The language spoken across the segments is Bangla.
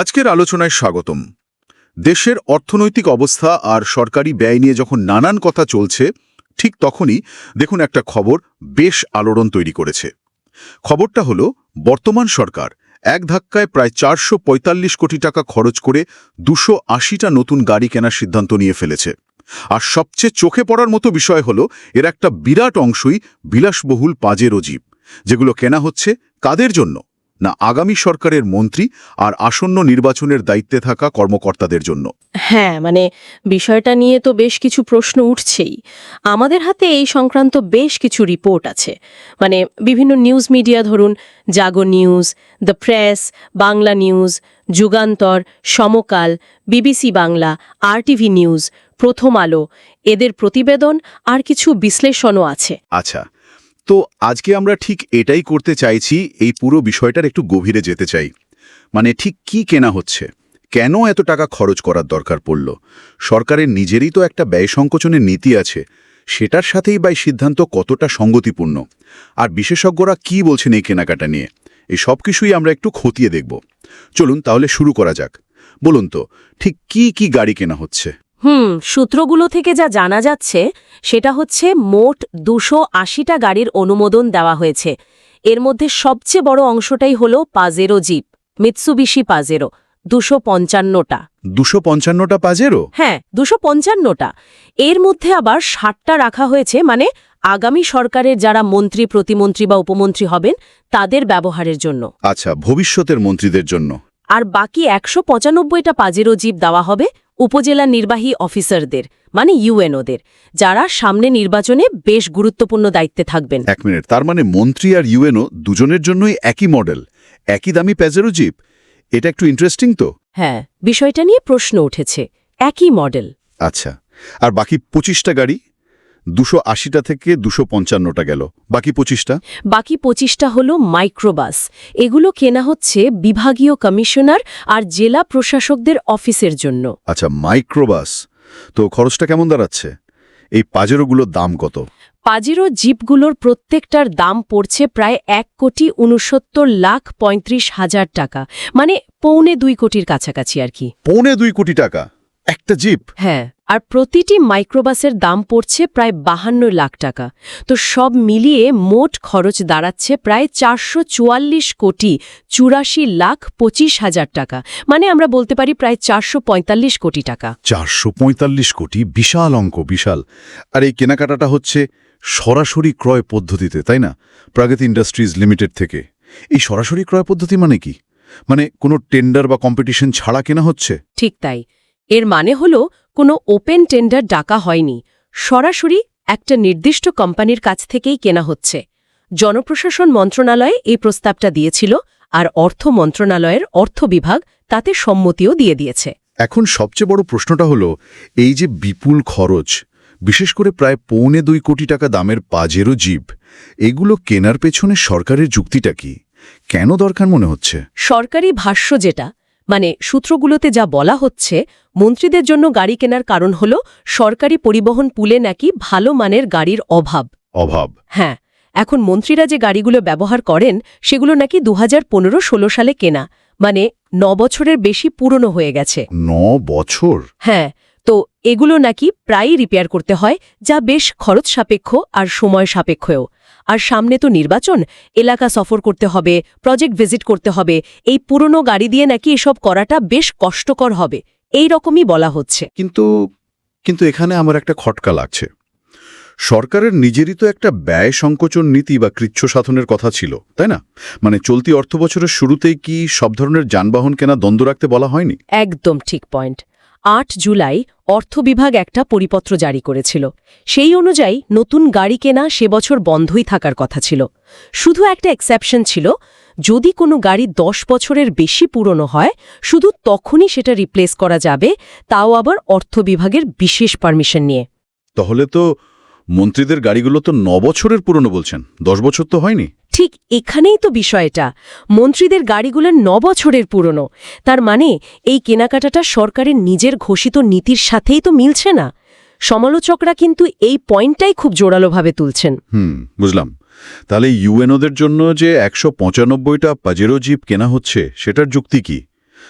আজকের আলোচনায় স্বাগতম। দেশের অর্থনৈতিক অবস্থা আর সরকারি ব্যয় নিয়ে যখন নানান কথা চলছে, ঠিক তখনই দেখুন একটা খবর বেশ আলোড়ন তৈরি করেছে। খবরটা হলো, বর্তমান সরকার এক ধাক্কায় প্রায় চারশো পঁয়তাল্লিশ কোটি টাকা খরচ করে দুশো আশিটা নতুন গাড়ি কেনার সিদ্ধান্ত নিয়ে ফেলেছে। আর সবচেয়ে চোখে পড়ার মতো বিষয় হলো, এর একটা বিরাট অংশই বিলাসবহুল পাজেরো জিপ যেগুলো কেনা হচ্ছে কাদের জন্য? না আগামী সরকারের মন্ত্রী আর আসন্ন নির্বাচনের দায়িত্বে থাকা কর্মকর্তাদের জন্য। হ্যাঁ মানে বিষয়টা নিয়ে তো বেশ কিছু প্রশ্ন উঠছেই। আমাদের হাতে এই সংক্রান্ত বেশ কিছু রিপোর্ট আছে। মানে বিভিন্ন নিউজ মিডিয়া ধরুন Jago news the press Bangla news Jugantor Samakal BBC Bangla RTV news Prothom Alo এদের প্রতিবেদন আর কিছু বিশ্লেষণও আছে। আচ্ছা তো আজকে আমরা ঠিক এটাই করতে চাইছি, এই পুরো বিষয়টার একটু গভীরে যেতে চাই। মানে ঠিক কি কেনা হচ্ছে? কেন এত টাকা খরচ করার দরকার পড়ল? সরকারের নিজেরই তো একটা ব্যয় সংকোচনের নীতি আছে, সেটার সাথেই বা সিদ্ধান্ত কতটা সঙ্গতিপূর্ণ? আর বিশেষজ্ঞরা কি বলছেন এই কেনাকাটা নিয়ে? এই সব কিছুই আমরা একটু খতিয়ে দেখব। চলুন তাহলে শুরু করা যাক। বলুন তো, ঠিক কি কি গাড়ি কেনা হচ্ছে? হুম সূত্রগুলো থেকে যা জানা যাচ্ছে সেটা হচ্ছে মোট দুশো আশিটা গাড়ির অনুমোদন দেওয়া হয়েছে। এর মধ্যে সবচেয়ে বড় অংশটাই হল পাজেরো জিপ মিৎসুবিশি পাজেরো দুশো পঞ্চান্নটা। দুশো পঞ্চান্নটা পাজেরো হ্যাঁ দুশো পঞ্চান্নটা। এর মধ্যে আবার ষাটটা রাখা হয়েছে মানে আগামী সরকারের যারা মন্ত্রী প্রতিমন্ত্রী বা উপমন্ত্রী হবেন তাদের ব্যবহারের জন্য। আচ্ছা ভবিষ্যতের মন্ত্রীদের জন্য। আর বাকি একশো পঁচানব্বইটা পাজেরো জিপ দেওয়া হবে উপজেলা নির্বাহী অফিসারদের মানে ইউএনওদের যারা সামনে নির্বাচনে বেশ গুরুত্বপূর্ণ দায়িত্বে থাকবেন। এক মিনিট তার মানে মন্ত্রী আর ইউএনও দুজনের জন্যই একই মডেল একই দামি প্যাজেরো জিপ? এটা একটু ইন্টারেস্টিং তো? হ্যাঁ বিষয়টা নিয়ে প্রশ্ন উঠেছে একই মডেল। আচ্ছা আর বাকি পঁচিশটা গাড়ি? দুশো আশিটা থেকে দুশো পঞ্চান্নটা গেল। বাকি পঁচিশটা? বাকি পঁচিশটা হল মাইক্রোবাস। এগুলো কেনা হচ্ছে বিভাগীয় কমিশনার আর জেলা প্রশাসকদের অফিসের জন্য। আচ্ছা মাইক্রোবাস তো খরচটা কেমন দাঁড়াচ্ছে? এই পাজেরোগুলোর দাম কত? পাজেরো জিপগুলোর প্রত্যেকটার দাম পড়ছে প্রায় এক কোটি উনসত্তর লাখ পঁয়ত্রিশ হাজার টাকা। মানে পৌনে দুই কোটির কাছাকাছি আর কি। পৌনে দুই কোটি টাকা? একটা জিপ? হ্যাঁ। আর প্রতিটি মাইক্রোবাসের দাম পড়ছে প্রায় বাহান্ন লাখ টাকা। তো সব মিলিয়ে মোট খরচ দাঁড়াচ্ছে প্রায় চারশো চুয়াল্লিশ কোটি চুরাশি লাখ পঁচিশ হাজার টাকা। মানে আমরা বলতে পারি প্রায় চারশো পঁয়তাল্লিশ কোটি টাকা। চারশো পঁয়তাল্লিশ কোটি বিশাল অঙ্ক বিশাল। আর এই কেনাকাটাটা হচ্ছে সরাসরি ক্রয় পদ্ধতিতে তাই না? প্রাগতি ইন্ডাস্ট্রিজ লিমিটেড থেকে। এই সরাসরি ক্রয় পদ্ধতি মানে কি? মানে কোনো টেন্ডার বা কম্পিটিশন ছাড়া কেনা হচ্ছে? ঠিক তাই। এর মানে হল কোনো ওপেন টেন্ডার ডাকা হয়নি। সরাসরি একটা নির্দিষ্ট কোম্পানির কাছ থেকেই কেনা হচ্ছে। জনপ্রশাসন মন্ত্রণালয়ে এই প্রস্তাবটা দিয়েছিল আর অর্থ মন্ত্রণালয়ের অর্থ বিভাগ তাতে সম্মতিও দিয়ে দিয়েছে। এখন সবচেয়ে বড় প্রশ্নটা হলো এই যে বিপুল খরচ বিশেষ করে প্রায় পৌনে দুই কোটি টাকা দামের পাজেরও জিপ এগুলো কেনার পেছনে সরকারের যুক্তিটা কি? কেন দরকার মনে হচ্ছে? সরকারি ভাষ্য যেটা মানে সূত্রগুলোতে যা বলা হচ্ছে মন্ত্রীদের জন্য গাড়ি কেনার কারণ হল সরকারি পরিবহন পুলে নাকি ভালো মানের গাড়ির অভাব। অভাব। হ্যাঁ এখন মন্ত্রীরা যে গাড়িগুলো ব্যবহার করেন সেগুলো নাকি দু হাজার পনেরো ষোলো সালে কেনা মানে ন বছরের বেশি পুরনো হয়ে গেছে। ন বছর? হ্যাঁ তো এগুলো নাকি প্রায়ই রিপেয়ার করতে হয় যা বেশ খরচ সাপেক্ষ আর সময় সাপেক্ষও। আর সামনে তো নির্বাচন এলাকা সফর করতে হবে প্রজেক্ট ভিজিট করতে হবে এই পুরনো গাড়ি দিয়ে নাকি এসব করাটা বেশ কষ্টকর হবে এই রকমই বলা হচ্ছে। কিন্তু কিন্তু এখানে আমার একটা খটকা লাগছে। সরকারের নিজেরই তো একটা ব্যয় সংকোচন নীতি বা কৃচ্ছ সাধনের কথা ছিল তাই না? মানে চলতি অর্থবছরের শুরুতেই কি সব ধরনের যানবাহন কেনা দ্বন্দ্ব রাখতে বলা হয়নি? একদম ঠিক পয়েন্ট আট জুলাই অর্থ বিভাগ একটা পরিপত্র জারি করেছিল। সেই অনুযায়ী নতুন গাড়ি কেনা সে বছর বন্ধই থাকার কথা ছিল। শুধু একটা এক্সেপশন ছিল, যদি কোনো গাড়ি দশ বছরের বেশি পুরনো হয়, শুধু তখনই সেটা রিপ্লেস করা যাবে, তাও আবার অর্থ বিভাগের বিশেষ পারমিশন নিয়ে। তাহলে তো মন্ত্রীদের গাড়িগুলো তো ন বছরের পুরনো বলছেন। দশ বছর তো হয়নি। ঠিক এখানেই তো বিষয়টা। মন্ত্রীদের গাড়িগুলো বছরের পুরনো। তার মানে এই কেনাকাটাটা সরকারের নিজের ঘোষিত নীতির সাথেই তো মিলছে না। সমালোচকরা কিন্তু এই পয়েন্টটাই খুব জোরালোভাবে তুলছেন। হুম বুঝলাম। তাহলে ইউএনওদের জন্য যে একশো পঁচানব্বইটা পাজেরো জিপ কেনা হচ্ছে সেটার যুক্তি কি?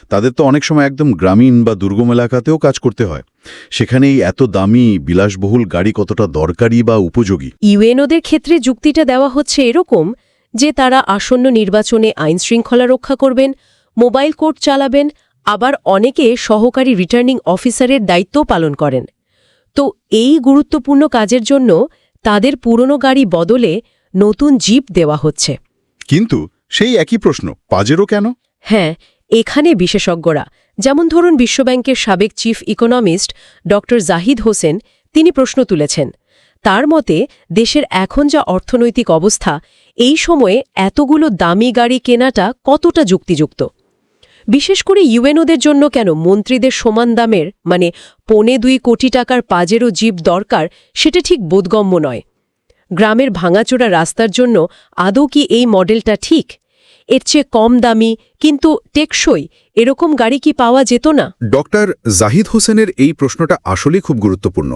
তাদের তো অনেক সময় একদম গ্রামীণ বা দুর্গম এলাকাতেও কাজ করতে হয়। সেখানে এত দামি বিলাসবহুল গাড়ি কতটা দরকারি বা উপযোগী? ইউএনওদের ক্ষেত্রে যুক্তিটা দেওয়া হচ্ছে এরকম যে তারা আসন্ন নির্বাচনে আইন শৃঙ্খলা রক্ষা করবেন মোবাইল কোর্ট চালাবেন আবার অনেকে সহকারী রিটার্নিং অফিসারের দায়িত্ব পালন করেন। তো এই গুরুত্বপূর্ণ কাজের জন্য তাদের পুরনো গাড়ি বদলে নতুন জিপ দেওয়া হচ্ছে। কিন্তু সেই একই প্রশ্ন পাজেরও কেন? হ্যাঁ এখানে বিশেষজ্ঞরা, যেমন ধরুন বিশ্বব্যাংকের সাবেক চিফ ইকোনমিস্ট ড জাহিদ হোসেন, তিনি প্রশ্ন তুলেছেন, তার মতে দেশের এখন যা অর্থনৈতিক অবস্থা, এই সময়ে এতগুলো দামি গাড়ি কেনাটা কতটা যুক্তিযুক্ত? বিশেষ করে ইউএনওদের জন্য কেন মন্ত্রীদের সমান দামের মানে পৌনে দুই কোটি টাকার পাজেরও জিপ দরকার, সেটা ঠিক বোধগম্য নয়। গ্রামের ভাঙাচোরা রাস্তার জন্য আদৌ কি এই মডেলটা ঠিক? এর চেয়ে কম দামি কিন্তু টেকসই। এরকম গাড়ি কি পাওয়া যেত না? ডক্টর জাহিদ হোসেনের এই প্রশ্নটা আসলেই খুব গুরুত্বপূর্ণ।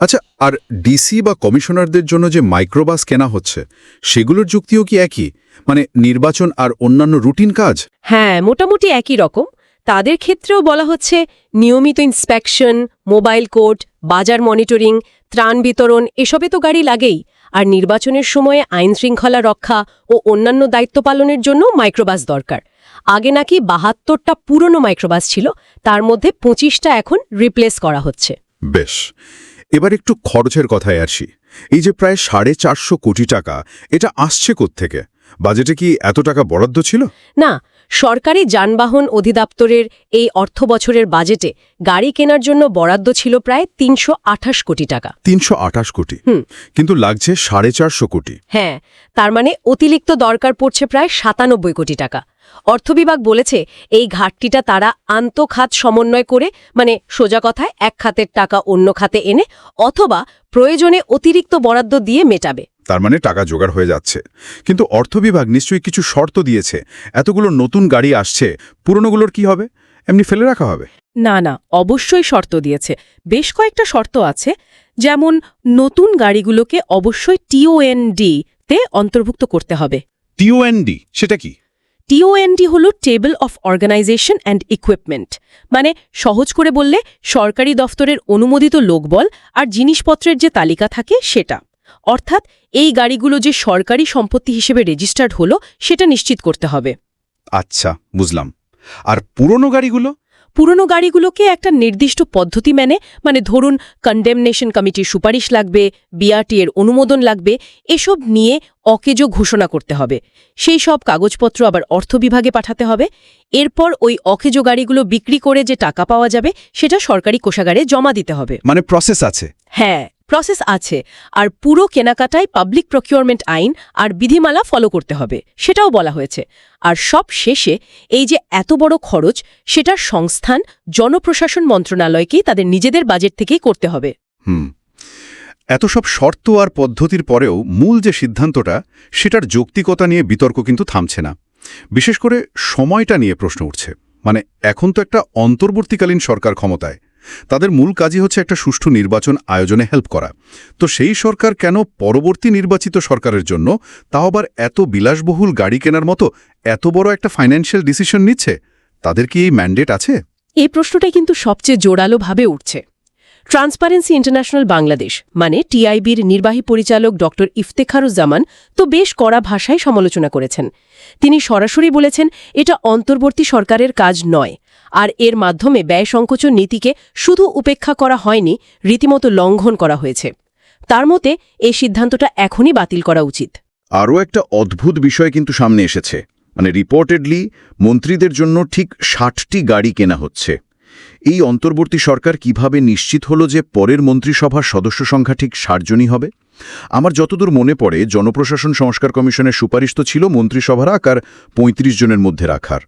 আচ্ছা আর ডিসি বা কমিশনারদের জন্য যে মাইক্রোবাস কেনা হচ্ছে সেগুলোর যুক্তিও কি একই? মানে নির্বাচন আর অন্যান্য রুটিন কাজ? হ্যাঁ মোটামুটি একই রকম। তাদের ক্ষেত্রেও বলা হচ্ছে নিয়মিত ইন্সপেকশন মোবাইল কোর্ট বাজার মনিটরিং ত্রাণ বিতরণ এসবে তো গাড়ি লাগেই। আর নির্বাচনের সময়ে আইন শৃঙ্খলা রক্ষা ও অন্যান্য দায়িত্ব পালনের জন্য মাইক্রোবাস দরকার। আগে নাকি বাহাত্তরটা পুরনো মাইক্রোবাস ছিল তার মধ্যে পঁচিশটা এখন রিপ্লেস করা হচ্ছে। বেশ এবার একটু খরচের কথায় আসি। এই যে প্রায় সাড়ে চারশো কোটি টাকা এটা আসছে থেকে বাজেটে কি এত টাকা বরাদ্দ ছিল? না সরকারি যানবাহন অধিদপ্তরের এই অর্থ বছরের বাজেটে গাড়ি কেনার জন্য বরাদ্দ ছিল প্রায় তিনশো আঠাশ কোটি টাকা। তিনশো আঠাশ কোটি। হুম। কিন্তু লাগছে সাড়ে চারশো কোটি। হ্যাঁ তার মানে অতিরিক্ত দরকার পড়ছে প্রায় সাতানব্বই কোটি টাকা। অর্থবিভাগ বলেছে এই ঘাটতিটা তারা আন্তঃখাত সমন্বয় করে মানে সোজা কথায় এক খাতের টাকা অন্য খাতে এনে অথবা প্রয়োজনে অতিরিক্ত বরাদ্দ দিয়ে মেটাবে। তার মানে টাকা জোগাড় হয়ে যাচ্ছে। কিন্তু অর্থ বিভাগ নিশ্চয়ই কিছু শর্ত দিয়েছে। এতগুলো নতুন গাড়ি আসছে পুরনোগুলোর কি হবে? এমনি ফেলে রাখা হবে। না না অবশ্যই শর্ত দিয়েছে। বেশ কয়েকটা শর্ত আছে যেমন নতুন গাড়িগুলোকে অবশ্যই টিওএনডি তে অন্তর্ভুক্ত করতে হবে। টিওএনডি সেটা কি? টিওএনডি হল table of organisation and equipment. মানে সহজ করে বললে, সরকারি দফতরের অনুমোদিত লোকবল আর জিনিসপত্রের যে তালিকা থাকে সেটা। অর্থাৎ এই গাড়িগুলো যে সরকারি সম্পত্তি হিসেবে রেজিস্টার্ড হলো, সেটা নিশ্চিত করতে হবে। আচ্ছা বুঝলাম। আর পুরনো গাড়িগুলো? পুরনো গাড়িগুলোকে একটা নির্দিষ্ট পদ্ধতি মেনে মানে ধরুন কন্ডেমনেশন কমিটির সুপারিশ লাগবে বিআরটি এর অনুমোদন লাগবে এসব নিয়ে অকেজো ঘোষণা করতে হবে। সেই সব কাগজপত্র আবার অর্থ বিভাগে পাঠাতে হবে। এরপর ওই অকেজো গাড়িগুলো বিক্রি করে যে টাকা পাওয়া যাবে সেটা সরকারি কোষাগারে জমা দিতে হবে। মানে প্রসেস আছে? হ্যাঁ। প্রসেস আছে, আর পুরো কেনাকাটায় পাবলিক প্রকিউরমেন্ট আইন আর বিধিমালা ফলো করতে হবে, সেটাও বলা হয়েছে। আর সব শেষে এই যে এত বড় খরচ, সেটার সংস্থান জনপ্রশাসন মন্ত্রণালয়কেই তাদের নিজেদের বাজেট থেকেই করতে হবে। হুম, এত সব শর্ত আর পদ্ধতির পরেও মূল যে সিদ্ধান্তটা, সেটার যৌক্তিকতা নিয়ে বিতর্ক কিন্তু থামছে না। বিশেষ করে সময়টা নিয়ে প্রশ্ন উঠছে। মানে এখন তো একটা অন্তর্বর্তীকালীন সরকার ক্ষমতায় তাদের মূল কাজই হচ্ছে একটা সুষ্ঠু নির্বাচন আয়োজনে হেল্প করা। তো সেই সরকার কেন পরবর্তী নির্বাচিত সরকারের জন্য তাও আবার এত বিলাসবহুল গাড়ি কেনার মতো এত বড় একটা ফাইন্যান্সিয়াল ডিসিশন নিচ্ছে? তাদের কি এই ম্যান্ডেট আছে? এই প্রশ্নটাই কিন্তু সবচেয়ে জোরালোভাবে উঠছে। ট্রান্সপারেন্সি ইন্টারন্যাশনাল বাংলাদেশ মানে টিআইবির নির্বাহী পরিচালক ড ইফতেখারুজ্জামান তো বেশ কড়া ভাষায় সমালোচনা করেছেন। তিনি সরাসরি বলেছেন, এটা অন্তর্বর্তী সরকারের কাজ নয় আর এর মাধ্যমে ব্যয় সংকোচন নীতিকে শুধু উপেক্ষা করা হয়নি, রীতিমতো লঙ্ঘন করা হয়েছে। তার মতে, এই সিদ্ধান্তটা এখনই বাতিল করা উচিত। আরও একটা অদ্ভুত বিষয় কিন্তু সামনে এসেছে। মানে রিপোর্টেডলি মন্ত্রীদের জন্য ঠিক ষাটটি গাড়ি কেনা হচ্ছে। এই অন্তর্বর্তী সরকার কীভাবে নিশ্চিত হলো যে পরের মন্ত্রিসভার সদস্য সংখ্যা ঠিক ষাটজনই হবে? আমার যতদূর মনে পড়ে, জনপ্রশাসন সংস্কার কমিশনের সুপারিশ তো ছিল মন্ত্রিসভার আকার ৩৫ জনের মধ্যে রাখার।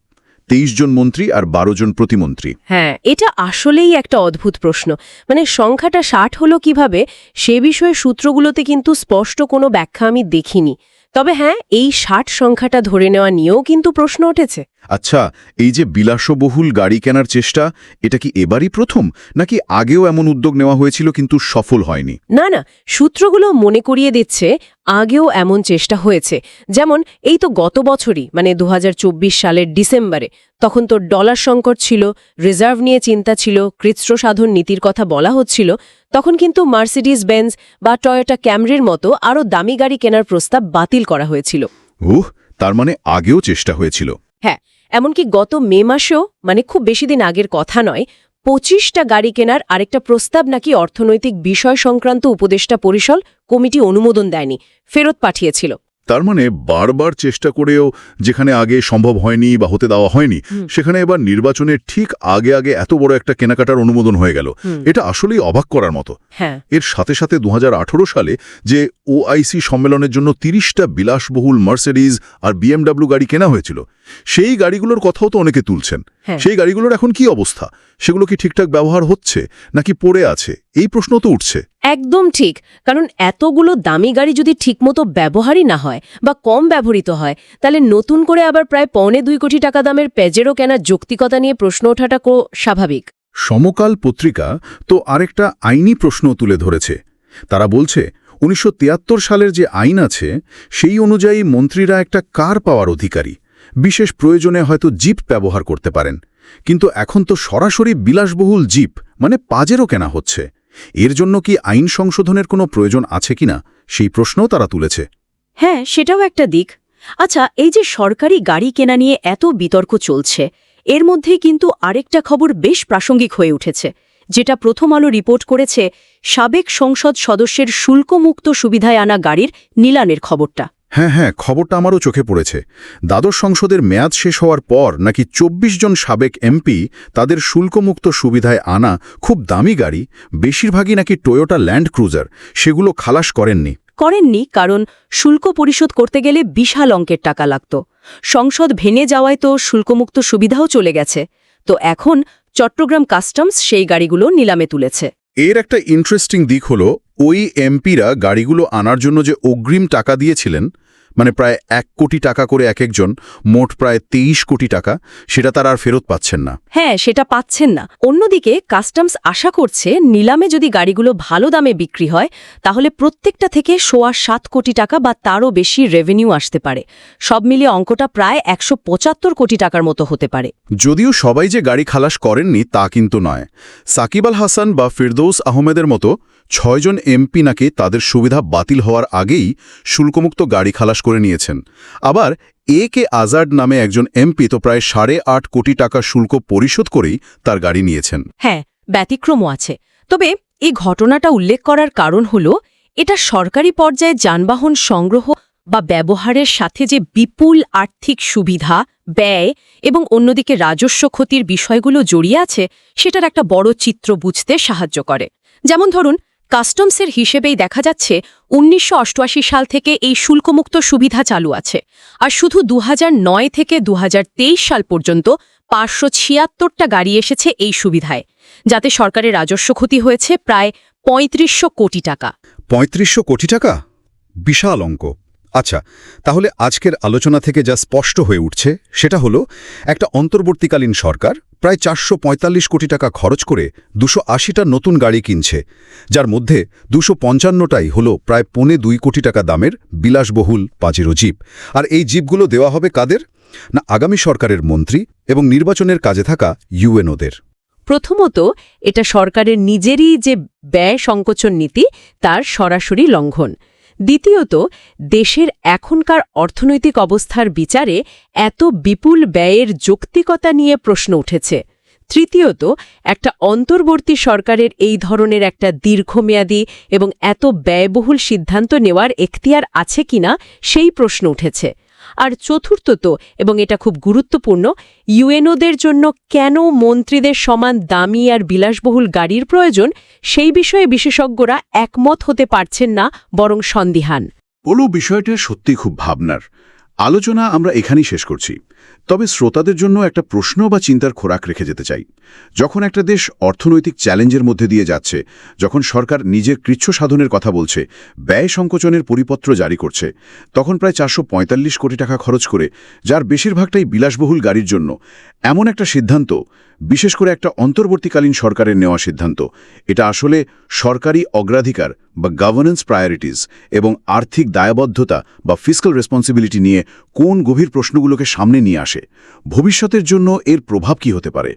তেইশ জন মন্ত্রী আর বারো জন প্রতিমন্ত্রী। হ্যাঁ এটা আসলেই একটা অদ্ভুত প্রশ্ন। মানে সংখ্যাটা ষাট হলো কীভাবে সে বিষয়ে সূত্রগুলোতে কিন্তু স্পষ্ট কোনো ব্যাখ্যা আমি দেখিনি। তবে হ্যাঁ এই ষাট সংখ্যাটা ধরে নেওয়া নিয়েও কিন্তু প্রশ্ন উঠেছে। আচ্ছা এই যে বিলাসবহুল গাড়ি কেনার চেষ্টা এটা কি এবারই প্রথম? নাকি আগেও এমন উদ্যোগ নেওয়া হয়েছিল কিন্তু সফল হয়নি? না না সূত্রগুলো মনে করিয়ে দিচ্ছে আগেও এমন চেষ্টা হয়েছে। যেমন এই তো গত বছরই মানে দু হাজার চব্বিশ সালের ডিসেম্বরে তখন তো ডলার সংকট ছিল রিজার্ভ নিয়ে চিন্তা ছিল কৃচ্ছ সাধন নীতির কথা বলা হচ্ছিল তখন কিন্তু মার্সিডিজ বেঞ্জ বা টয়োটা ক্যামরির মতো আরও দামি গাড়ি কেনার প্রস্তাব বাতিল করা হয়েছিল। উহ তার মানে আগেও চেষ্টা হয়েছিল। হ্যাঁ এমনকি গত মে মাসেও মানে খুব বেশি দিন আগের কথা নয় পঁচিশটা গাড়ি কেনার আরেকটা প্রস্তাব নাকি অর্থনৈতিক বিষয় সংক্রান্ত উপদেষ্টা পরিষদ কমিটি অনুমোদন দেয়নি ফেরত পাঠিয়েছিল। তার মানে বারবার চেষ্টা করেও যেখানে আগে সম্ভব হয়নি বা হতে দেওয়া হয়নি সেখানে এবার নির্বাচনের ঠিক আগে আগে এত বড় একটা কেনাকাটার অনুমোদন হয়ে গেল। এটা আসলেই অবাক করার মতো। হ্যাঁ। এর সাথে সাথে দু হাজার আঠেরো সালে যে ওআইসি সম্মেলনের জন্য তিরিশটা বিলাসবহুল মার্সিডিজ আর বিএমডাব্লিউ গাড়ি কেনা হয়েছিল সেই গাড়িগুলোর কথাও তো অনেকে তুলছেন। হ্যাঁ। সেই গাড়িগুলোর এখন কি অবস্থা? সেগুলো কি ঠিকঠাক ব্যবহার হচ্ছে নাকি পড়ে আছে? এই প্রশ্ন তো উঠছে। একদম ঠিক। কারণ এতগুলো দামি গাড়ি যদি ঠিকমতো ব্যবহারই না হয় বা কম ব্যবহৃত হয় তাহলে নতুন করে আবার প্রায় পৌনে দুই কোটি টাকা দামের পেজেরও কেনার যৌক্তিকতা নিয়ে প্রশ্ন ওঠাটা কো স্বাভাবিক। সমকাল পত্রিকা তো আরেকটা আইনি প্রশ্ন তুলে ধরেছে। তারা বলছে উনিশশো তিয়াত্তর সালের যে আইন আছে সেই অনুযায়ী মন্ত্রীরা একটা কার পাওয়ার অধিকারী। বিশেষ প্রয়োজনে হয়তো জিপ ব্যবহার করতে পারেন। কিন্তু এখন তো সরাসরি বিলাসবহুল জিপ মানে পাজেরও কেনা হচ্ছে। এর জন্য কি আইন সংশোধনের কোনো প্রয়োজন আছে কিনা, সেই প্রশ্নও তারা তুলেছে। হ্যাঁ সেটাও একটা দিক। আচ্ছা এই যে সরকারি গাড়ি কেনা নিয়ে এত বিতর্ক চলছে, এর মধ্যেই কিন্তু আরেকটা খবর বেশ প্রাসঙ্গিক হয়ে উঠেছে, যেটা প্রথম আলো রিপোর্ট করেছে সাবেক সংসদ সদস্যের শুল্কমুক্ত সুবিধায় আনা গাড়ির নিলানের খবরটা। হ্যাঁ হ্যাঁ খবরটা আমারও চোখে পড়েছে। দ্বাদশ সংসদের মেয়াদ শেষ হওয়ার পর নাকি ২৪ জন সাবেক এমপি তাদের শুল্কমুক্ত সুবিধায় আনা খুব দামি গাড়ি, বেশিরভাগই নাকি টয়োটা ল্যান্ড ক্রুজার সেগুলো খালাস করেননি। করেননি কারণ শুল্ক পরিশোধ করতে গেলে বিশাল অঙ্কের টাকা লাগত। সংসদ ভেঙে যাওয়ায় তো শুল্কমুক্ত সুবিধাও চলে গেছে। তো এখন চট্টগ্রাম কাস্টমস সেই গাড়িগুলো নিলামে তুলেছে। এর একটা ইন্টারেস্টিং দিক হলো ওই এমপিরা গাড়িগুলো আনার জন্য যে অগ্রিম টাকা দিয়েছিলেন মানে প্রায় এক কোটি টাকা করে এক একজন মোট প্রায় তেইশ কোটি টাকা সেটা তারা আর ফেরত পাচ্ছেন না। হ্যাঁ সেটা পাচ্ছেন না। অন্যদিকে কাস্টমস আশা করছে নিলামে যদি গাড়িগুলো ভালো দামে বিক্রি হয় তাহলে প্রত্যেকটা থেকে সোয়া সাত কোটি টাকা বা তারও বেশি রেভিনিউ আসতে পারে। সব মিলিয়ে অঙ্কটা প্রায় একশো পঁচাত্তর কোটি টাকার মতো হতে পারে। যদিও সবাই যে গাড়ি খালাস করেননি তা কিন্তু নয়। সাকিব আল হাসান বা ফিরদৌস আহমেদের মতো ছয়জন এমপি নাকি তাদের সুবিধা বাতিল হওয়ার আগেই শুল্কমুক্ত গাড়ি খালাস করে নিয়েছেন। আবার এ কে আজাদ নামে একজন এমপি তো প্রায় সাড়ে আট কোটি টাকা শুল্ক পরিশোধ করেই তার গাড়ি নিয়েছেন। হ্যাঁ ব্যতিক্রমও আছে। তবে এই ঘটনাটা উল্লেখ করার কারণ হল, এটা সরকারি পর্যায়ে যানবাহন সংগ্রহ বা ব্যবহারের সাথে যে বিপুল আর্থিক সুবিধা, ব্যয় এবং অন্যদিকে রাজস্ব ক্ষতির বিষয়গুলো জড়িয়ে আছে, সেটার একটা বড় চিত্র বুঝতে সাহায্য করে। যেমন ধরুন কাস্টমসের হিসেবেই দেখা যাচ্ছে উনিশশো অষ্টআশি সাল থেকে এই শুল্কমুক্ত সুবিধা চালু আছে। আর শুধু দু হাজার নয় থেকে দু হাজার তেইশ সাল পর্যন্ত পাঁচশো ছিয়াত্তরটা গাড়ি এসেছে এই সুবিধায়, যাতে সরকারের রাজস্ব ক্ষতি হয়েছে প্রায় পঁয়ত্রিশশো কোটি টাকা। পঁয়ত্রিশশো কোটি টাকা? বিশাল অঙ্ক। আচ্ছা তাহলে আজকের আলোচনা থেকে যা স্পষ্ট হয়ে উঠছে সেটা হলো, একটা অন্তর্বর্তীকালীন সরকার প্রায় চারশো পঁয়তাল্লিশ কোটি টাকা খরচ করে দুশো আশিটা নতুন গাড়ি কিনছে, যার মধ্যে দুশো পঞ্চান্নটাই হল প্রায় পৌনে দুই কোটি টাকা দামের বিলাসবহুল পাজেরো জিপ। আর এই জিপগুলো দেওয়া হবে কাদের? না আগামী সরকারের মন্ত্রী এবং নির্বাচনের কাজে থাকা ইউএনওদের। প্রথমত, এটা সরকারের নিজেরই যে ব্যয় সংকোচন নীতি, তার সরাসরি লঙ্ঘন। দ্বিতীয়ত, দেশের এখনকার অর্থনৈতিক অবস্থার বিচারে এত বিপুল ব্যয়ের যৌক্তিকতা নিয়ে প্রশ্ন উঠেছে। তৃতীয়ত, একটা অন্তর্বর্তী সরকারের এই ধরনের একটা দীর্ঘমেয়াদী এবং এত ব্যয়বহুল সিদ্ধান্ত নেওয়ার এখতিয়ার আছে কিনা সেই প্রশ্ন উঠেছে। আর চতুর্থত, এবং এটা খুব গুরুত্বপূর্ণ, ইউএনওদের জন্য কেন মন্ত্রীদের সমান দামি আর বিলাসবহুল গাড়ির প্রয়োজন, সেই বিষয়ে বিশেষজ্ঞরা একমত হতে পারছেন না, বরং সন্দিহান। বলো বিষয়টা সত্যি খুব ভাবনার। আলোচনা আমরা এখানেই শেষ করছি। তবে শ্রোতাদের জন্য একটা প্রশ্ন বা চিন্তার খোরাক রেখে যেতে চাই। যখন একটা দেশ অর্থনৈতিক চ্যালেঞ্জের মধ্যে দিয়ে যাচ্ছে, যখন সরকার নিজের কৃচ্ছ সাধনের কথা বলছে, ব্যয় সংকোচনের পরিপত্র জারি করছে, তখন প্রায় চারশো পঁয়তাল্লিশ কোটি টাকা খরচ করে, যার বেশিরভাগটাই বিলাসবহুল গাড়ির জন্য, এমন একটা সিদ্ধান্ত, বিশেষ করে একটা অন্তর্বর্তীকালীন সরকারের নেওয়া সিদ্ধান্ত, এটা আসলে সরকারি অগ্রাধিকার বা গভর্নেন্স প্রায়োরিটিস এবং আর্থিক দায়বদ্ধতা বা ফিজিক্যাল রেসপন্সিবিলিটি নিয়ে কোন গভীর প্রশ্নগুলোকে সামনে নিয়ে আসে। ভবিষ্যতের জন্য এর প্রভাব কি হতে পারে?